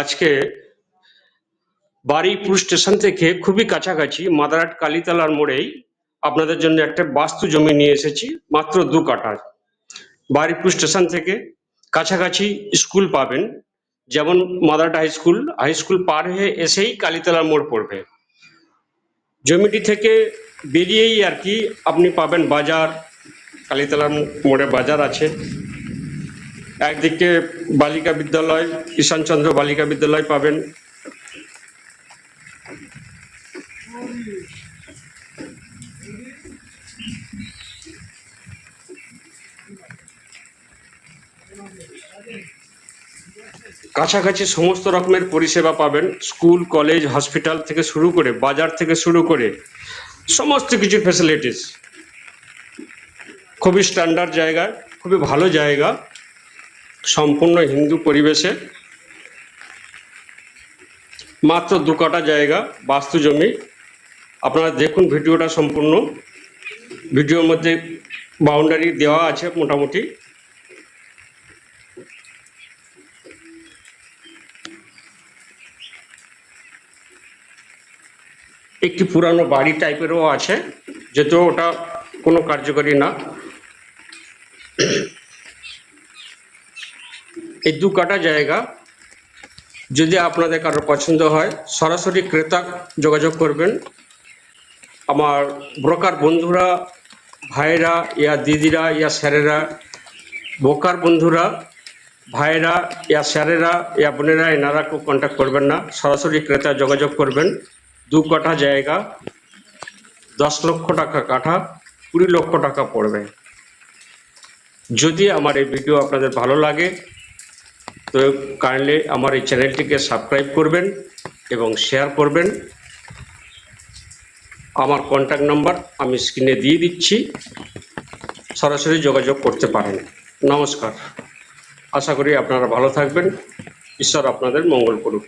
আজকে বারুইপুর স্টেশন থেকে খুবই কাছাকাছি মাদারহাট কালীতলার মোড়েই আপনাদের জন্য একটা বাস্তু জমি নিয়ে এসেছি, মাত্র দু কাঠা। বারুইপুর স্টেশন থেকে কাছাকাছি স্কুল পাবেন, যেমন Madarihat high school. High school পার হয়ে এসেই কালীতলার মোড় পড়বে। জমিটি থেকে বেরিয়েই আর কি আপনি পাবেন বাজার, কালীতলার মোড়ে বাজার আছে। একদিকে বালিকা বিদ্যালয় ঈশানচন্দ্র বালিকা বিদ্যালয় পাবেন। কাছাকাছি সমস্ত রকমের পরিষেবা পাবেন। স্কুল, কলেজ, হসপিটাল থেকে শুরু করে, বাজার থেকে শুরু করে সমস্ত কিছু ফ্যাসিলিটিস খুবই স্ট্যান্ডার্ড জায়গা, খুবই ভালো জায়গা। সম্পূর্ণ হিন্দু পরিবেশে মাত্র দু কাটা জায়গা, বাস্তু জমি। আপনারা দেখুন ভিডিওটা সম্পূর্ণ। ভিডিওর মধ্যে বাউন্ডারি দেওয়া আছে মোটামুটি। একটি পুরানো বাড়ি টাইপেরও আছে যদিও ওটা কোনো কার্যকরী না। এই দু কাটা জায়গা, যদি আপনাদের কারও পছন্দ হয়, সরাসরি ক্রেতা যোগাযোগ করবেন। আমার ব্রোকার বন্ধুরা, ভাইরা, ইয়া দিদিরা, ইয়া স্যারেরা, ব্রোকার বন্ধুরা, ভাইরা, ইয়া স্যারেরা, ইয়া বোনেরা এনারা কেউ কন্ট্যাক্ট করবেন না। সরাসরি ক্রেতা যোগাযোগ করবেন। দু কাঠা জায়গা, দশ লক্ষ টাকা কাঠা, কুড়ি লক্ষ টাকা পড়বে। যদি আমার এই ভিডিও আপনাদের ভালো লাগে তো কাইন্ডলি আমার এই চ্যানেলটিকে সাবস্ক্রাইব করবেন এবং শেয়ার করবেন। আমার কন্ট্যাক্ট নাম্বার আমি স্ক্রিনে দিয়ে দিচ্ছি। সরাসরি যোগাযোগ করতে পারেন। নমস্কার। আশা করি আপনারা ভালো থাকবেন। ঈশ্বর আপনাদের মঙ্গল করুক।